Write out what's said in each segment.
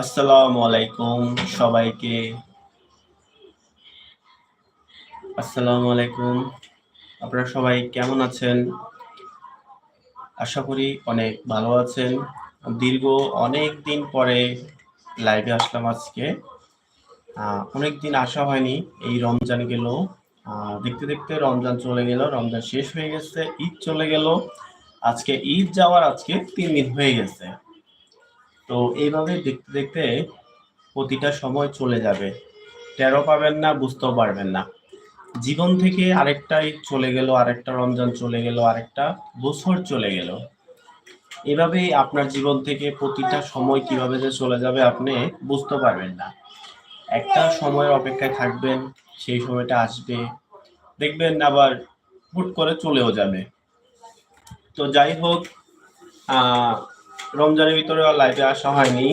আসসালামু আলাইকুম সবাইকে। আসসালামু আলাইকুম। আপনারা সবাই কেমন আছেন? আশা করি অনেক ভালো আছেন। দীর্ঘ অনেক দিন পরে লাইভে আসলাম আজকে। অনেক দিন আসা হয়নি, এই রমজান গেল। দেখতে দেখতে রমজান চলে গেল, রমজান শেষ হয়ে গেছে, ঈদ চলে গেল। আজকে ঈদ যাওয়ার আজকে তিন দিন হয়ে গেছে। তো এইভাবে দেখতে দেখতে প্রতিটা সময় চলে যাবে। টেরও পাবেন না, বুঝতেও পারবেন না। জীবন থেকে আরেকটাই চলে গেল, আরেকটা রমজান চলে গেল, আরেকটা বছর চলে গেল। এভাবেই আপনার জীবন থেকে প্রতিটা সময় কীভাবে যে চলে যাবে আপনি বুঝতে পারবেন না। একটা সময়ের অপেক্ষায় থাকবেন, সেই সময়টা আসবে। দেখবেন আবার হুট করে চলেও যাবে। তো যাই হোক রমজানের ভিতরে লাইভে আসা হয়নি।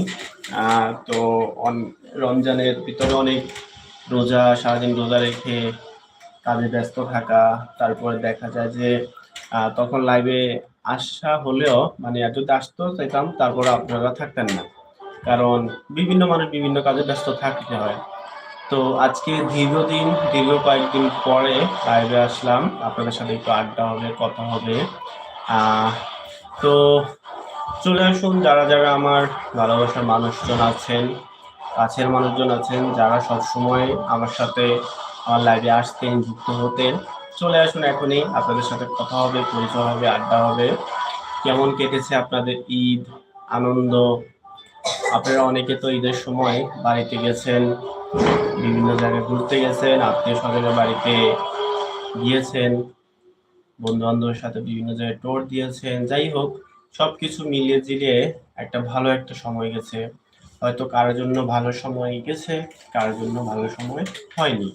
তো রমজানের ভিতরে অনেক রোজা, সারাদিন রোজা রেখে কাজে ব্যস্ত থাকা, তারপরে দেখা যায় যে তখন লাইভে আসা হলেও মানে যদি আসতো, চাইতাম, তারপরে আপনারা থাকতেন না। কারণ বিভিন্ন মানুষ বিভিন্ন কাজে ব্যস্ত থাকতে হয়। তো আজকে দীর্ঘদিন, দীর্ঘ কয়েকদিন পরে লাইভে আসলাম। আপনাদের সাথে একটু আড্ডা হবে, কথা হবে। তো চলে আসুন, যারা যারা আমার ভালোবাসার মানুষজন আছেন, কাছের মানুষজন আছেন, যারা সব সময় আমার সাথে আমার লাইভে আসতেন, যুক্ত হতেন, চলে আসুন এখনই। আপনাদের সাথে কথা হবে, পরিচয় হবে, আড্ডা হবে। কেমন কেটেছে আপনাদের ঈদ, আনন্দ? আপনারা অনেকে তো ঈদের সময় বাড়িতে গেছেন, বিভিন্ন জায়গায় ঘুরতে গেছেন, আত্মীয় স্বজনের বাড়িতে গিয়েছেন বন্ধু বান্ধবের সাথে বিভিন্ন জায়গায় টোর দিয়েছেন, যাই হোক সবকিছু মিলিয়ে জিলিয়ে একটা ভালো একটা সময় গেছে। হয়তো কারোর জন্য ভালো সময় গেছে, কারোর জন্য ভালো সময় হয়নি।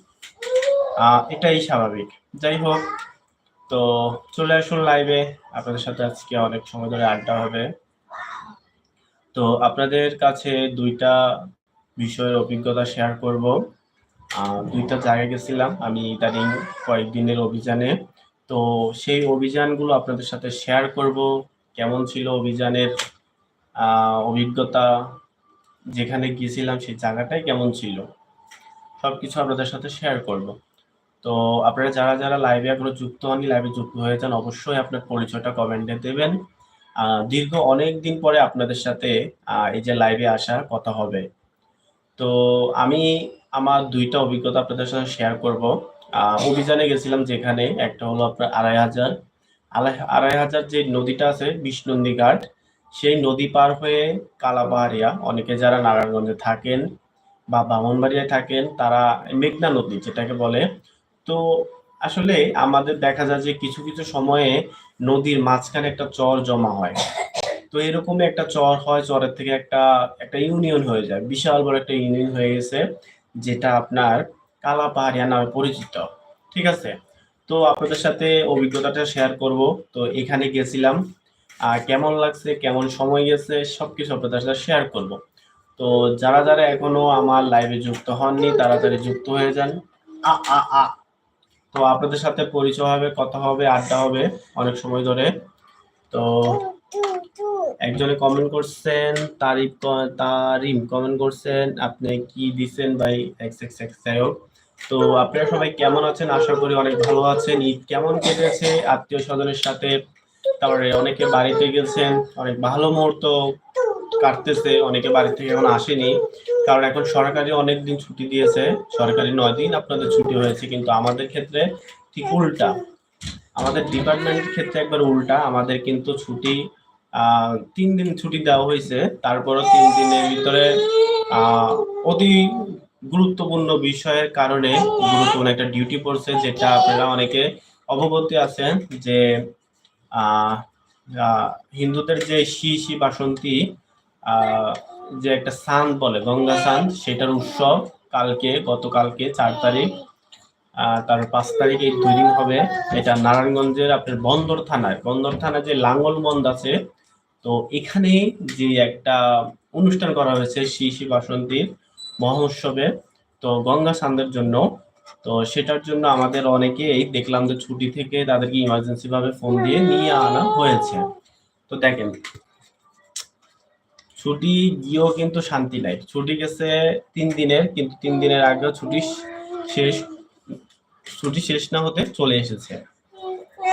এটাই স্বাভাবিক। যাই হোক, তো চলে আসুন লাইভে আপনাদের সাথে আজকে অনেক সময় ধরে আড্ডা হবে। তো আপনাদের কাছে দুইটা বিষয়ের অভিজ্ঞতা শেয়ার করব। দুইটা জায়গায় গেছিলাম আমি ইদানিং কয়েকদিনের অভিযানে। তো সেই অভিযানগুলো আপনাদের সাথে শেয়ার করব। কেমন ছিল অভিযানের অভিজ্ঞতা, যেখানে গিয়েছিলাম সেই জায়গাটাই কেমন ছিল? সব কিছু আপনাদের সাথে শেয়ার করব। তো আপনারা যারা যারা লাইভে এখনও যুক্ত হননি লাইভে যুক্ত হয়ে যান, অবশ্যই আপনার পরিচয়টা কমেন্টে দেবেন। দীর্ঘ অনেক দিন পরে আপনাদের সাথে এই যে লাইভে আসা কথা হবে। তো আমি আমার দুইটা অভিজ্ঞতা আপনাদের সাথে শেয়ার করব। অভিযানে গেছিলাম যেখানে, একটা হলো আপনার আড়াই হাজার আড়াই- হাজার যে নদীটা আছে বিষ্ণুন্দী ঘাট সেই নদী পার হয়ে কালাপাহাড়িয়া অনেকে যারা নারায়ণগঞ্জে থাকেন বা বামনবাড়িয়ায় থাকেন, তারা মেঘনা নদী যেটাকে বলে। তো আসলে আমাদের দেখা যায় যে কিছু কিছু সময়ে নদীর মাঝখানে একটা চর জমা হয়। তো এরকম একটা চর হয়, চরের থেকে একটা একটা ইউনিয়ন হয়ে যায়। বিশাল বড় একটা ইউনিয়ন হয়ে গেছে, যেটা আপনার কালাপাহাড়িয়া নামে পরিচিত। ঠিক আছে? তো আপনাদের সাথে অভিজ্ঞতাটা শেয়ার করব। তো এখানে গেছিলাম আর কেমন লাগছে, কেমন সময় গেছে, সবকিছু আপনাদের সাথে শেয়ার করব। তো যারা যারা এখনও আমার লাইভে যুক্ত হননি, তাড়াতাড়ি যুক্ত হয়ে যান। আ আ আ। তো আপনাদের সাথে পরিচয় হবে, কথা হবে, আড্ডা হবে অনেক সময় ধরে। তো একজনে কমেন্ট করছেন, তারিফ তারিম কমেন্ট করছেন, আপনি কি দিছেন ভাই? এক্স এক্স এক্স যাই হোক তো আপনারা সবাই কেমন আছেন? আশা করি অনেক ভালো আছেন। ঈদ কেমন কেটেছে? আত্মীয় স্বজনের সাথে তারপরে অনেকে বাড়িতে গেছেন, অনেক ভালো মুহূর্ত কাটতেছে, অনেকে বাড়ি থেকে এখন আসেনি। কারণ এখন সরকারি অনেক দিন ছুটি দিয়েছে। সরকারি নয় দিন আপনাদের ছুটি হয়েছে, কিন্তু আমাদের ক্ষেত্রে ঠিক উল্টা। আমাদের ডিপার্টমেন্টের ক্ষেত্রে একবার উল্টা। আমাদের কিন্তু ছুটি তিন দিন ছুটি দেওয়া হয়েছে। তারপরও তিন দিনের ভিতরে অতি গুরুত্বপূর্ণ বিষয়ের কারণে গুরুত্বপূর্ণ একটা ডিউটি পড়ছে, যেটা আপনারা অনেকে অবগত আছেন যে হিন্দুদের যে শি শি বাসন্তী যে একটা সান বলে, গঙ্গা সান, সেটার উৎসব কালকে, গতকালকে চার তারিখ তার পাঁচ তারিখ এই দুই দিন হবে। এটা নারায়ণগঞ্জের আপনার বন্দর থানায় বন্দর থানায় যে লাঙ্গলবন্দ আছে, তো এখানে যে একটা অনুষ্ঠান করা হয়েছে শ্রী শ্রী বাসন্তীর মহোৎসবে তো গঙ্গা সান্দের জন্য। তো সেটার জন্য আমাদের অনেকেই দেখলাম যে ছুটি থেকে তাদেরকে ইমার্জেন্সি ভাবে ফোন দিয়ে নিয়ে আনা হয়েছে। তো দেখেন, ছুটি গিয়েও কিন্তু শান্তি নাই। ছুটি গেছে তিন দিনের কিন্তু তিন দিনের আগেও ছুটি শেষ ছুটি শেষ না হতে চলে এসেছে।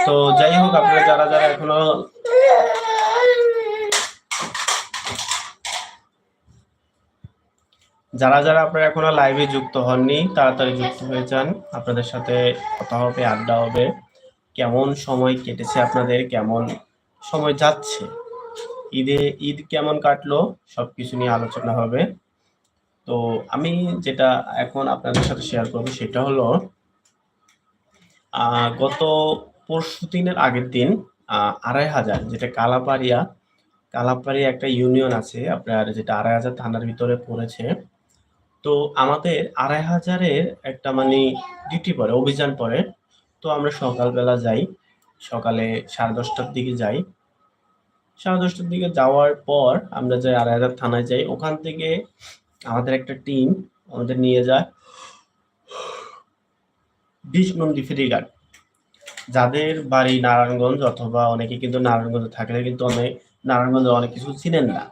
তো যাই হোক, আপনারা যারা যারা এখনও যারা যারা আপনারা এখনও লাইভে যুক্ত হননি, তাড়াতাড়ি যুক্ত হয়ে যান। আপনাদের সাথে কথা হবে, আড্ডা হবে। কেমন সময় কেটেছে আপনাদের, কেমন সময় যাচ্ছে? ঈদে, ঈদ কেমন কাটলো? সব কিছু নিয়ে আলোচনা হবে। তো আমি যেটা এখন আপনাদের সাথে শেয়ার করব, সেটা হলো গত পরশু দিনের আগের দিন আড়াই হাজার, যেটা কালাপাড়িয়া কালাপাড়িয়া একটা ইউনিয়ন আছে, আপনার যেটা আড়াই হাজার থানার ভিতরে পড়েছে। তো আমাদের আড়াই হাজারের একটা মানে ডিউটি পড়ে, অভিযান পড়ে। তো আমরা সকালবেলা যাই, সকালে সাড়ে দশটার দিকে যাই। সাড়ে দশটার দিকে যাওয়ার পর আমরা যাই আড়াই হাজার থানায় যাই। ওখান থেকে আমাদের একটা টিম আমাদের নিয়ে যায় বিষ্ণন্দী ফেরিঘাট যাদের বাড়ি নারায়ণগঞ্জ অথবা অনেকে কিন্তু নারায়ণগঞ্জে থাকলে কিন্তু অনেক নারায়ণগঞ্জে অনেক কিছু চিনেন না।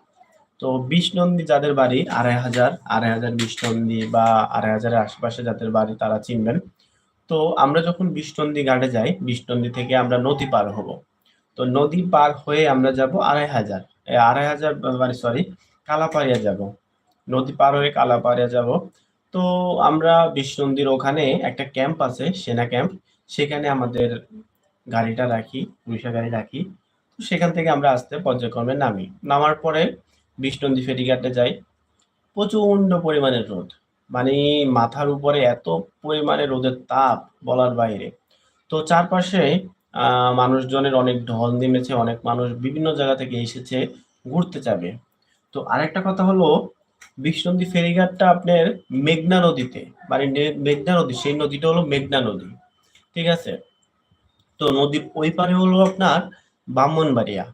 তো বিষ্ণন্দী যাদের বাড়ি, আড়াই হাজার আড়াই হাজার বিষ্ণন্দী বা আড়াই হাজারের আশেপাশে যাদের বাড়ি তারা চিনবেন। তো আমরা যখন বিষ্ণন্দী ঘাটে যাই বিষ্ণন্দী থেকে আমরা নদী পার হব। তো নদী পার হয়ে আমরা যাব আড়াই হাজার আড়াই হাজার মানে সরি কালাপাড়িয়া যাব। নদী পার হয়ে কালাপাড়িয়া যাব। তো আমরা বিষ্ণন্দীর ওখানে একটা ক্যাম্প আছে, সেনা ক্যাম্প। সেখানে আমাদের গাড়িটা রাখি, পুলিশের গাড়ি রাখি। তো সেখান থেকে আমরা আসতে পর্যায়ক্রমে নামি। নামার পরে বিষ্ণন্দী ফেরিঘাটে যাই প্রচণ্ড পরিমাণের রোদ। মানে মাথার উপরে এত পরিমাণে রোদের তাপ বলার বাইরে। তো চারপাশে মানুষজনের অনেক ঢল নেমেছে, অনেক মানুষ বিভিন্ন জায়গা থেকে এসেছে, ঘুরতে যাবে। তো আরেকটা কথা হলো বিষ্ণন্দী ফেরিঘাটটা আপনার মেঘনা নদীতে মানে মেঘনা নদী, সেই নদীটা হলো মেঘনা নদী। ঠিক আছে? তো নদীর ওই পারে হলো আপনার ব্রাহ্মণবাড়িয়া।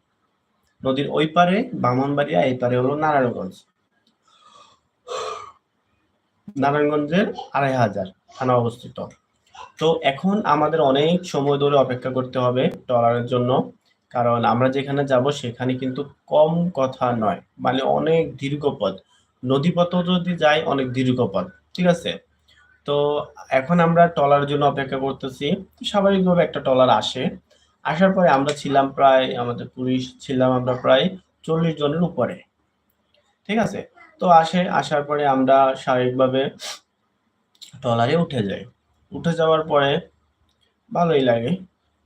নদীর ওই পারে বামনবাড়িয়া এই পারে হলো নারায়ণগঞ্জ। নারায়ণগঞ্জের আড়াই হাজার থানা অবস্থিত। তো এখন আমাদের অনেক সময় ধরে অপেক্ষা করতে হবে ট্রলারের জন্য, কারণ আমরা যেখানে যাব সেখানে কিন্তু কম কথা নয় মানে অনেক দীর্ঘ পথ। নদীপথও যদি যাই, অনেক দীর্ঘ পথ, ঠিক আছে? তো এখন আমরা ট্রলারের জন্য অপেক্ষা করতেছি। স্বাভাবিকভাবে একটা ট্রলার আসে আসার পরে আমরা ছিলাম প্রায়, আমাদের পুলিশ ছিলাম আমরা প্রায় চল্লিশ জনের উপরে। ঠিক আছে? তো আসে, আসার পরে আমরা স্বাভাবিকভাবে ট্রলারে উঠে যাই। উঠে যাওয়ার পরে ভালোই লাগে।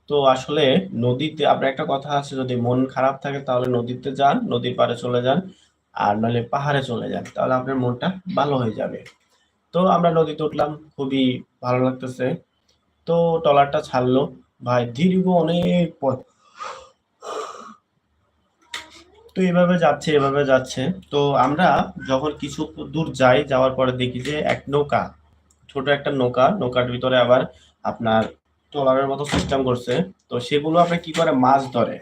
তো আসলে নদীতে, আপনার একটা কথা আছে, যদি মন খারাপ থাকে তাহলে নদীতে যান, নদীর পাড়ে চলে যান, আর নাহলে পাহাড়ে চলে যান, তাহলে আপনার মনটা ভালো হয়ে যাবে। তো আমরা নদীতে উঠলাম, খুবই ভালো লাগতেছে। তো ট্রলারটা ছাড়লো ভাই দীর্ঘ অনেক পথ তো এভাবে যাচ্ছে এভাবে যাচ্ছে। তো আমরা যখন কিছু দূর যাই, যাওয়ার পরে দেখি যে এক নৌকা, ছোট একটা নৌকা, নৌকার ভিতরে আবার আপনার ট্রলারের মতো সিস্টেম করছে। তো সেগুলো আপনার কি করে মাছ ধরে?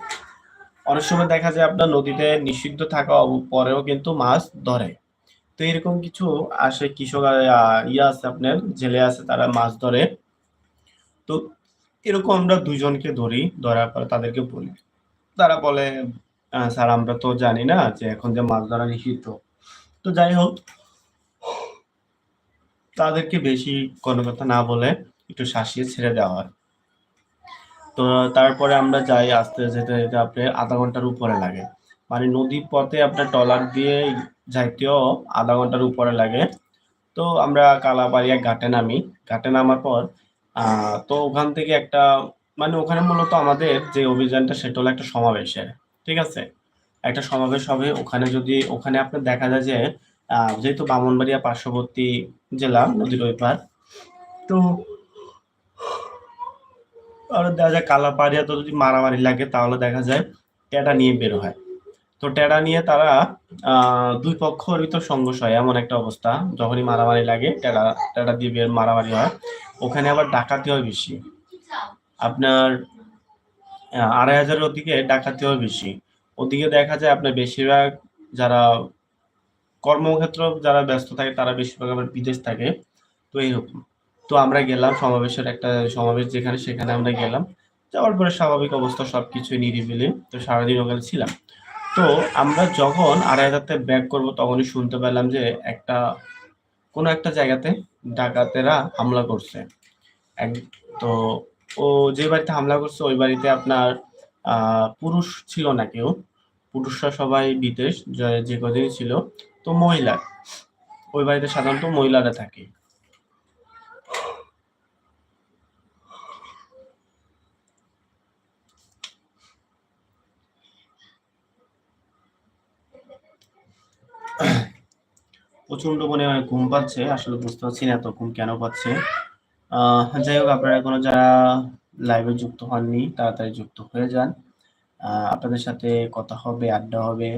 অনেক সময় দেখা যায় আপনার নদীতে নিষিদ্ধ থাকা পরেও কিন্তু মাছ ধরে। তো এরকম কিছু আসে, কৃষক ইয়ে আছে আপনার, জেলে আছে, তারা মাছ ধরে। তো এরকম আমরা দুজনকে ধরি ধরার পরে তাদেরকে বলি। তারা বলে স্যার, আমরা তো জানি না যে এখন যে মাছ ধরা নিষিদ্ধ। তো যাই হোক, তাদেরকে বেশি কোনো কথা না বলে একটু শাসিয়ে ছেড়ে দেওয়া হয়। তো তারপরে আমরা যাই আস্তে যেতে যেতে আপনার আধা ঘণ্টার উপরে লাগে। মানে নদীর পথে আপনার ট্রলার দিয়ে যাইতেও আধা ঘণ্টার উপরে লাগে। তো আমরা কালাপাড়িয়া ঘাটে নামি। ঘাটে নামার পর তো ওখান থেকে একটা মানে ওখানে মূলত আমাদের যে অভিযানটা সেটা হলো একটা সমাবেশের, ঠিক আছে? একটা সমাবেশ হবে, ওখানে যদি, ওখানে আপনার দেখা যায় যে যেহেতু বামনবাড়িয়া পার্শ্ববর্তী জেলা, নদীর ওই পার, তো আর দেখা যায় কালাপাড়িয়া তো যদি মারামারি লাগে, তাহলে দেখা যায় টেডা নিয়ে বের হয়। তো টেরা নিয়ে তারা দুই পক্ষের ভিতর সংঘর্ষ হয়, এমন একটা অবস্থা। যখনই মারামারি লাগে, টেডা টেডা দিয়ে মারামারি হয়। ওখানে আবার ডাকাতি হয় বেশি। আপনার আড়াই হাজারের ওদিকে ডাকাতি হয় বেশি। ওদিকে দেখা যায় আপনার বেশিরভাগ যারা কর্মক্ষেত্র যারা ব্যস্ত থাকে, তারা বেশিরভাগ আবার বিদেশ থাকে। তো এইরকম। তো আমরা গেলাম সমাবেশের একটা সমাবেশ যেখানে, সেখানে আমরা গেলাম। যাওয়ার পরে স্বাভাবিক অবস্থা সবকিছু নিরিবিলি। তো সারাদিন ওখানে ছিলাম। তো আমরা যখন আড়াই হাজারতে ব্যাক করব, তখনই শুনতে পেলাম যে একটা, কোনো একটা জায়গাতে ডাকাতেরা হামলা করছে। এক, তো ও যে বাড়িতে হামলা করছে, ওই বাড়িতে আপনার পুরুষ ছিল না কেউ। পুরুষরা সবাই বিদেশ, যে- যে কদিন ছিল, তো মহিলা। ওই বাড়িতে সাধারণত মহিলারা থাকে। প্রচণ্ড পরিমাণে ঘুম পাচ্ছে, আসলে বুঝতে পারছি না এত ঘুম কেন পাচ্ছে। যাই হোক, আপনারা এখনও যারা লাইভে যুক্ত হননি, তাড়াতাড়ি যুক্ত হয়ে যান। আপনাদের সাথে কথা হবে, আড্ডা হবে।